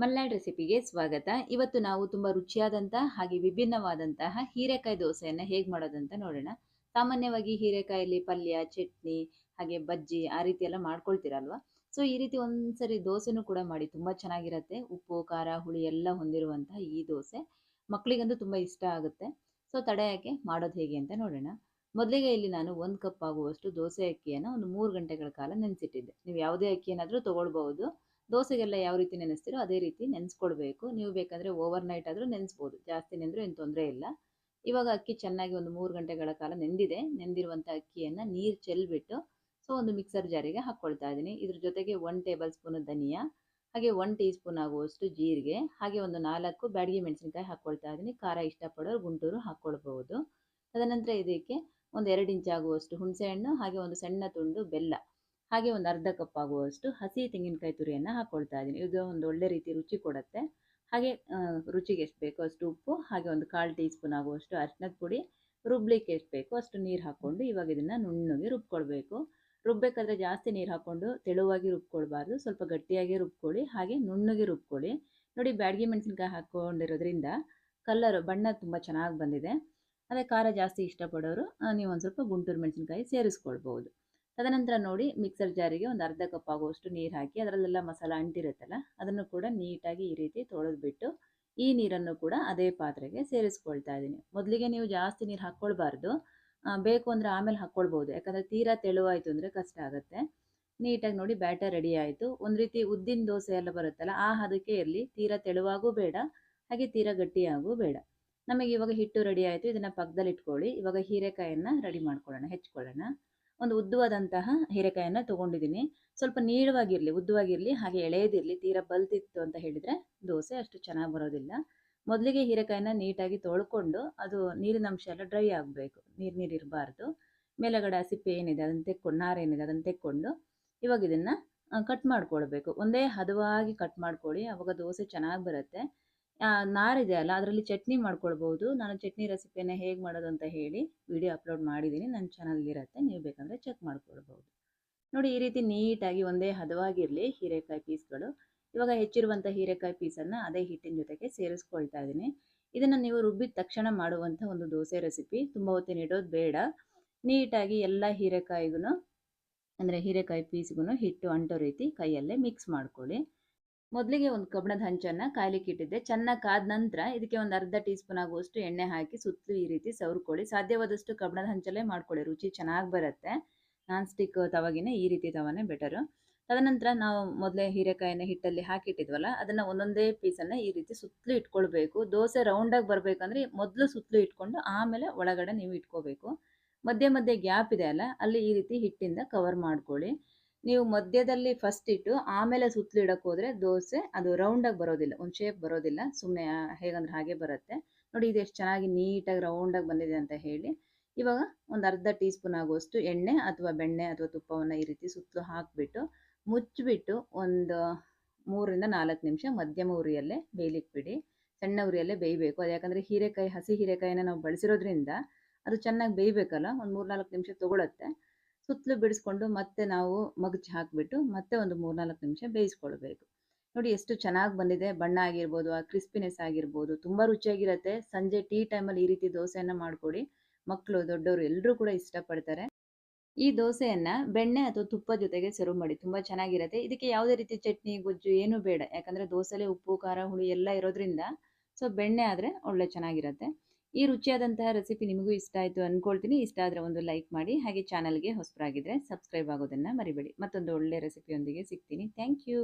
ಮಲ್ನಾಡ್ ರೆಸಿಪಿಗೆ ಸ್ವಾಗತ. ಇವತ್ತು ನಾವು ತುಂಬ ರುಚಿಯಾದಂತಹ ಹಾಗೆ ವಿಭಿನ್ನವಾದಂತಹ ಹೀರೆಕಾಯಿ ದೋಸೆಯನ್ನು ಹೇಗೆ ಮಾಡೋದಂತ ನೋಡೋಣ. ಸಾಮಾನ್ಯವಾಗಿ ಹೀರೆಕಾಯಲ್ಲಿ ಪಲ್ಯ, ಚಟ್ನಿ, ಹಾಗೆ ಬಜ್ಜಿ ಆ ರೀತಿ ಎಲ್ಲ ಮಾಡ್ಕೊಳ್ತೀರಲ್ವಾ? ಸೊ ಈ ರೀತಿ ಒಂದ್ಸರಿ ದೋಸೆನೂ ಕೂಡ ಮಾಡಿ ತುಂಬ ಚೆನ್ನಾಗಿರುತ್ತೆ. ಉಪ್ಪು, ಖಾರ, ಹುಳಿ ಎಲ್ಲ ಹೊಂದಿರುವಂತಹ ಈ ದೋಸೆ ಮಕ್ಕಳಿಗಂತೂ ತುಂಬ ಇಷ್ಟ ಆಗುತ್ತೆ. ಸೊ ತಡೆಯಕ್ಕೆ ಯಾಕೆ? ಮಾಡೋದು ಹೇಗೆ ಅಂತ ನೋಡೋಣ. ಮೊದಲಿಗೆ ಇಲ್ಲಿ ನಾನು ಒಂದು ಕಪ್ ಆಗುವಷ್ಟು ದೋಸೆ ಅಕ್ಕಿಯನ್ನು ಒಂದು ಮೂರು ಗಂಟೆಗಳ ಕಾಲ ನೆನೆಸಿಟ್ಟಿದ್ದೆ. ನೀವು ಯಾವುದೇ ಅಕ್ಕಿಯನ್ನಾದರೂ ತೊಗೊಳ್ಬಹುದು. ದೋಸೆಗೆಲ್ಲ ಯಾವ ರೀತಿ ನೆನೆಸ್ತೀರೋ ಅದೇ ರೀತಿ ನೆನೆಸ್ಕೊಳ್ಬೇಕು ನೀವು ಬೇಕಂದರೆ ಓವರ್ ನೈಟ್ ಆದರೂ ನೆನೆಸ್ಬೋದು. ಜಾಸ್ತಿ ನೆಂದರೂ ಏನು ತೊಂದರೆ ಇಲ್ಲ. ಇವಾಗ ಅಕ್ಕಿ ಚೆನ್ನಾಗಿ ಒಂದು ಮೂರು ಗಂಟೆಗಳ ಕಾಲ ನೆಂದಿದೆ. ನೆಂದಿರುವಂಥ ಅಕ್ಕಿಯನ್ನು ನೀರು ಚೆಲ್ಬಿಟ್ಟು ಸೊ ಒಂದು ಮಿಕ್ಸರ್ ಜಾರಿಗೆ ಹಾಕ್ಕೊಳ್ತಾ ಇದ್ದೀನಿ. ಇದ್ರ ಜೊತೆಗೆ ಒನ್ ಟೇಬಲ್ ಸ್ಪೂನ್ ಧನಿಯಾ, ಹಾಗೆ ಒನ್ ಟೀ ಸ್ಪೂನ್ ಆಗುವಷ್ಟು ಜೀರಿಗೆ, ಹಾಗೆ ಒಂದು ನಾಲ್ಕು ಬ್ಯಾಡಗಿ ಮೆಣಸಿನಕಾಯಿ ಹಾಕ್ಕೊಳ್ತಾ ಇದ್ದೀನಿ. ಖಾರ ಇಷ್ಟಪಡೋರು ಗುಂಟೂರು ಹಾಕ್ಕೊಳ್ಬಹುದು ತದನಂತರ ಇದಕ್ಕೆ ಒಂದು ಎರಡು ಇಂಚ್ ಆಗುವಷ್ಟು ಹುಣಸೆಹಣ್ಣು, ಹಾಗೆ ಒಂದು ಸಣ್ಣ ತುಂಡು ಬೆಲ್ಲ. ಹಾಗೆ ಒಂದು ಅರ್ಧ ಕಪ್ ಆಗುವಷ್ಟು ಹಸಿ ತೆಂಗಿನಕಾಯಿ ತುರಿಯನ್ನು ಹಾಕ್ಕೊಳ್ತಾ ಇದ್ದೀನಿ. ಇದು ಒಂದು ಒಳ್ಳೆ ರೀತಿ ರುಚಿ ಕೊಡುತ್ತೆ. ಹಾಗೆ ರುಚಿಗೆ ಎಷ್ಟು ಬೇಕೋ ಅಷ್ಟು ಉಪ್ಪು, ಹಾಗೆ ಒಂದು ಕಾಲು ಟೀ ಸ್ಪೂನ್ ಆಗುವಷ್ಟು ಅರಿಶಿನದ ಪುಡಿ, ರುಬ್ಲಿಕ್ಕೆ ಎಷ್ಟು ಬೇಕೋ ಅಷ್ಟು ನೀರು ಹಾಕ್ಕೊಂಡು ಇವಾಗ ಇದನ್ನು ನುಣ್ಣಗೆ ರುಬ್ಕೊಳ್ಬೇಕು. ರುಬ್ಬೇಕಾದ್ರೆ ಜಾಸ್ತಿ ನೀರು ಹಾಕ್ಕೊಂಡು ತೆಳುವಾಗಿ ರುಬ್ಕೊಳ್ಬಾರ್ದು. ಸ್ವಲ್ಪ ಗಟ್ಟಿಯಾಗಿ ರುಬ್ಕೊಳ್ಳಿ, ಹಾಗೆ ನುಣ್ಣಗೆ ರುಬ್ಕೊಳ್ಳಿ. ನೋಡಿ, ಬ್ಯಾಡಗಿ ಮೆಣಸಿನ್ಕಾಯಿ ಹಾಕ್ಕೊಂಡಿರೋದ್ರಿಂದ ಕಲ್ಲರ್ ಬಣ್ಣ ತುಂಬ ಚೆನ್ನಾಗಿ ಬಂದಿದೆ. ಅದೇ ಖಾರ ಜಾಸ್ತಿ ಇಷ್ಟಪಡೋರು ನೀವು ಒಂದು ಸ್ವಲ್ಪ ಗುಂಟೂರು ಮೆಣಸಿನ್ಕಾಯಿ ಸೇರಿಸ್ಕೊಳ್ಬೋದು ತದನಂತರ ನೋಡಿ ಮಿಕ್ಸರ್ ಜಾರಿಗೆ ಒಂದು ಅರ್ಧ ಕಪ್ ಆಗುವಷ್ಟು ನೀರು ಹಾಕಿ, ಅದರಲ್ಲೆಲ್ಲ ಮಸಾಲ ಅಂಟಿರುತ್ತಲ್ಲ, ಅದನ್ನು ಕೂಡ ನೀಟಾಗಿ ಈ ರೀತಿ ತೊಳೆದ್ಬಿಟ್ಟು ಈ ನೀರನ್ನು ಕೂಡ ಅದೇ ಪಾತ್ರೆಗೆ ಸೇರಿಸ್ಕೊಳ್ತಾ ಇದ್ದೀನಿ. ಮೊದಲಿಗೆ ನೀವು ಜಾಸ್ತಿ ನೀರು ಹಾಕ್ಕೊಳ್ಬಾರ್ದು. ಬೇಕು ಅಂದರೆ ಆಮೇಲೆ ಹಾಕ್ಕೊಳ್ಬೋದು. ಯಾಕಂದರೆ ತೀರಾ ತೆಳುವಾಯಿತು ಅಂದರೆ ಕಷ್ಟ ಆಗುತ್ತೆ. ನೀಟಾಗಿ ನೋಡಿ ಬ್ಯಾಟರ್ ರೆಡಿ ಆಯಿತು. ಒಂದು ರೀತಿ ಉದ್ದಿನ ದೋಸೆ ಎಲ್ಲ ಬರುತ್ತಲ್ಲ, ಆ ಹದಕ್ಕೆ ಇರಲಿ. ತೀರಾ ತೆಳುವಾಗೂ ಬೇಡ, ಹಾಗೆ ತೀರಾ ಗಟ್ಟಿಯಾಗೂ ಬೇಡ. ನಮಗೆ ಇವಾಗ ಹಿಟ್ಟು ರೆಡಿ ಆಯಿತು. ಇದನ್ನು ಪಕ್ಕದಲ್ಲಿ ಇಟ್ಕೊಳ್ಳಿ. ಇವಾಗ ಹೀರೆಕಾಯನ್ನು ರೆಡಿ ಮಾಡ್ಕೊಳ್ಳೋಣ, ಹೆಚ್ಕೊಳ್ಳೋಣ. ಒಂದು ಉದ್ದವಾದಂತಹ ಹೀರೆಕಾಯನ್ನು ತೊಗೊಂಡಿದ್ದೀನಿ. ಸ್ವಲ್ಪ ನೀಳವಾಗಿರಲಿ, ಉದ್ದವಾಗಿರಲಿ, ಹಾಗೆ ಎಳೆಯದಿರಲಿ, ತೀರಾ ಬಲ್ತಿತ್ತು ಅಂತ ಹೇಳಿದರೆ ದೋಸೆ ಅಷ್ಟು ಚೆನ್ನಾಗಿ ಬರೋದಿಲ್ಲ. ಮೊದಲಿಗೆ ಹೀರೆಕಾಯಿನ ನೀಟಾಗಿ ತೊಳ್ಕೊಂಡು ಅದು ನೀರಿನ ಅಂಶ ಎಲ್ಲ ಡ್ರೈ ಆಗಬೇಕು, ನೀರು ನೀರು ಇರಬಾರ್ದು. ಮೇಲಗಡೆ ಸಿಪ್ಪೆ ಏನಿದೆ ಅದನ್ನು ತೆಕ್ಕೊಂಡು ನಾರೇನಿದೆ ಅದನ್ನು ತೆಕ್ಕೊಂಡು ಇವಾಗ ಇದನ್ನು ಕಟ್ ಮಾಡ್ಕೊಳ್ಬೇಕು. ಒಂದೇ ಹದವಾಗಿ ಕಟ್ ಮಾಡ್ಕೊಳ್ಳಿ, ಅವಾಗ ದೋಸೆ ಚೆನ್ನಾಗಿ ಬರುತ್ತೆ. ನಾರಿದೆ ಅಲ್ಲ, ಅದರಲ್ಲಿ ಚಟ್ನಿ ಮಾಡ್ಕೊಳ್ಬೋದು. ನಾನು ಚಟ್ನಿ ರೆಸಿಪಿಯನ್ನು ಹೇಗೆ ಮಾಡೋದು ಅಂತ ಹೇಳಿ ವಿಡಿಯೋ ಅಪ್ಲೋಡ್ ಮಾಡಿದ್ದೀನಿ ನನ್ನ ಚಾನಲ್ಗಿರುತ್ತೆ ನೀವು ಬೇಕಂದರೆ ಚೆಕ್ ಮಾಡ್ಕೊಳ್ಬೋದು. ನೋಡಿ, ಈ ರೀತಿ ನೀಟಾಗಿ ಒಂದೇ ಹದವಾಗಿರಲಿ ಹೀರೆಕಾಯಿ ಪೀಸ್ಗಳು. ಇವಾಗ ಹೆಚ್ಚಿರುವಂಥ ಹೀರೆಕಾಯಿ ಪೀಸನ್ನು ಅದೇ ಹಿಟ್ಟಿನ ಜೊತೆಗೆ ಸೇರಿಸ್ಕೊಳ್ತಾ ಇದ್ದೀನಿ. ಇದನ್ನು ನೀವು ರುಬ್ಬಿದ ತಕ್ಷಣ ಮಾಡುವಂಥ ಒಂದು ದೋಸೆ ರೆಸಿಪಿ. ತುಂಬ ಹೊತ್ತಿನ ಇಡೋದು ಬೇಡ. ನೀಟಾಗಿ ಎಲ್ಲ ಹೀರೆಕಾಯಿಗೂ ಅಂದರೆ ಹೀರೆಕಾಯಿ ಪೀಸ್ಗೂ ಹಿಟ್ಟು ಅಂಟೋ ರೀತಿ ಕೈಯಲ್ಲೇ ಮಿಕ್ಸ್ ಮಾಡ್ಕೊಳ್ಳಿ. ಮೊದಲಿಗೆ ಒಂದು ಕಬ್ಬಣದ ಹಂಚನ್ನು ಕಾಯ್ಲಿಕ್ಕೆ ಇಟ್ಟಿದ್ದೆ. ಚೆನ್ನಾಗಿ ಕಾದ ನಂತರ ಇದಕ್ಕೆ ಒಂದು ಅರ್ಧ ಟೀ ಸ್ಪೂನ್ ಆಗುವಷ್ಟು ಎಣ್ಣೆ ಹಾಕಿ ಸುತ್ತಲೂ ಈ ರೀತಿ ಸವರ್ಕೊಳ್ಳಿ. ಸಾಧ್ಯವಾದಷ್ಟು ಕಬ್ಬಣದ ಹಂಚಲ್ಲೇ ಮಾಡ್ಕೊಳ್ಳಿ. ರುಚಿ ಚೆನ್ನಾಗಿ ಬರುತ್ತೆ. ನಾನ್ ಸ್ಟಿಕ್ ತವಾಗಿನೇ ಈ ರೀತಿ ತವನೇ ಬೆಟರು. ತದನಂತರ ನಾವು ಮೊದಲೇ ಹೀರೆಕಾಯಿನ ಹಿಟ್ಟಲ್ಲಿ ಹಾಕಿಟ್ಟಿದ್ವಲ್ಲ, ಅದನ್ನು ಒಂದೊಂದೇ ಪೀಸನ್ನು ಈ ರೀತಿ ಸುತ್ತಲೂ ಇಟ್ಕೊಳ್ಬೇಕು. ದೋಸೆ ರೌಂಡಾಗಿ ಬರಬೇಕಂದ್ರೆ ಮೊದಲು ಸುತ್ತಲೂ ಇಟ್ಕೊಂಡು ಆಮೇಲೆ ಒಳಗಡೆ ನೀವು ಇಟ್ಕೋಬೇಕು. ಮಧ್ಯೆ ಮಧ್ಯೆ ಗ್ಯಾಪ್ ಇದೆ ಅಲ್ಲ, ಅಲ್ಲಿ ಈ ರೀತಿ ಹಿಟ್ಟಿಂದ ಕವರ್ ಮಾಡ್ಕೊಳ್ಳಿ. ನೀವು ಮಧ್ಯದಲ್ಲಿ ಫಸ್ಟ್ ಇಟ್ಟು ಆಮೇಲೆ ಸುತ್ತಲೂ ಇಡಕ್ಕೆ ಹೋದರೆ ದೋಸೆ ಅದು ರೌಂಡಾಗಿ ಬರೋದಿಲ್ಲ, ಒಂದು ಶೇಪ್ ಬರೋದಿಲ್ಲ ಸುಮ್ಮನೆ ಹೇಗಂದ್ರೆ ಹಾಗೆ ಬರುತ್ತೆ. ನೋಡಿ ಇದು ಎಷ್ಟು ಚೆನ್ನಾಗಿ ನೀಟಾಗಿ ರೌಂಡಾಗಿ ಬಂದಿದೆ ಅಂತ ಹೇಳಿ, ಇವಾಗ ಒಂದು ಅರ್ಧ ಟೀ ಸ್ಪೂನ್ ಆಗುವಷ್ಟು ಎಣ್ಣೆ ಅಥವಾ ಬೆಣ್ಣೆ ಅಥವಾ ತುಪ್ಪವನ್ನು ಈ ರೀತಿ ಸುತ್ತಲೂ ಹಾಕಿಬಿಟ್ಟು ಮುಚ್ಚಿಬಿಟ್ಟು ಒಂದು ಮೂರರಿಂದ ನಾಲ್ಕು ನಿಮಿಷ ಮಧ್ಯಮ ಉರಿಯಲ್ಲೇ ಬೇಯಲಿಕ್ಕೆ ಬಿಡಿ ಸಣ್ಣ ಉರಿಯಲ್ಲೇ ಬೇಯಬೇಕು. ಅದು ಯಾಕಂದರೆ ಹೀರೆಕಾಯಿ, ಹಸಿ ಹೀರೆಕಾಯಿನ ನಾವು ಬಳಸಿರೋದ್ರಿಂದ ಅದು ಚೆನ್ನಾಗಿ ಬೇಯಬೇಕಲ್ಲ, ಒಂದು ಮೂರು ನಾಲ್ಕು ನಿಮಿಷ ತೊಗೊಳುತ್ತೆ. ಸುತ್ತಲೂ ಬಿಡಿಸ್ಕೊಂಡು ಮತ್ತೆ ನಾವು ಮಗಚಿ ಹಾಕಿಬಿಟ್ಟು ಮತ್ತೆ ಒಂದು ಮೂರ್ನಾಲ್ಕು ನಿಮಿಷ ಬೇಯಿಸ್ಕೊಳ್ಬೇಕು. ನೋಡಿ ಎಷ್ಟು ಚೆನ್ನಾಗಿ ಬಂದಿದೆ. ಬಣ್ಣ ಆಗಿರ್ಬೋದು, ಆ ಕ್ರಿಸ್ಪಿನೆಸ್ ಆಗಿರ್ಬೋದು, ತುಂಬ ರುಚಿಯಾಗಿರುತ್ತೆ. ಸಂಜೆ ಟೀ ಟೈಮಲ್ಲಿ ಈ ರೀತಿ ದೋಸೆಯನ್ನು ಮಾಡಿಕೊಡಿ. ಮಕ್ಕಳು ದೊಡ್ಡವರು ಎಲ್ಲರೂ ಕೂಡ ಇಷ್ಟಪಡ್ತಾರೆ. ಈ ದೋಸೆಯನ್ನು ಬೆಣ್ಣೆ ಅಥವಾ ತುಪ್ಪ ಜೊತೆಗೆ ಸರ್ವ್ ಮಾಡಿ. ತುಂಬ ಚೆನ್ನಾಗಿರುತ್ತೆ. ಇದಕ್ಕೆ ಯಾವುದೇ ರೀತಿ ಚಟ್ನಿ, ಗೊಜ್ಜು ಏನೂ ಬೇಡ. ಯಾಕಂದರೆ ದೋಸೆಲೆ ಉಪ್ಪು, ಖಾರ, ಹುಳಿ ಎಲ್ಲ ಇರೋದ್ರಿಂದ ಸೊ ಬೆಣ್ಣೆ ಆದರೆ ಒಳ್ಳೆ ಚೆನ್ನಾಗಿರುತ್ತೆ. ಈ ರುಚಿಯಾದಂತಹ ರೆಸಿಪಿ ನಿಮಗೂ ಇಷ್ಟ ಆಯಿತು ಅಂದ್ಕೊಳ್ತೀನಿ ಇಷ್ಟ ಆದರೆ ಒಂದು ಲೈಕ್ ಮಾಡಿ, ಹಾಗೆ ಚಾನಲ್ಗೆ ಹೊಸಬರಾಗಿದ್ದರೆ ಸಬ್ಸ್ಕ್ರೈಬ್ ಆಗೋದನ್ನು ಮರಿಬೇಡಿ. ಮತ್ತೊಂದು ಒಳ್ಳೆ ರೆಸಿಪಿಯೊಂದಿಗೆ ಸಿಗ್ತೀನಿ. Thank you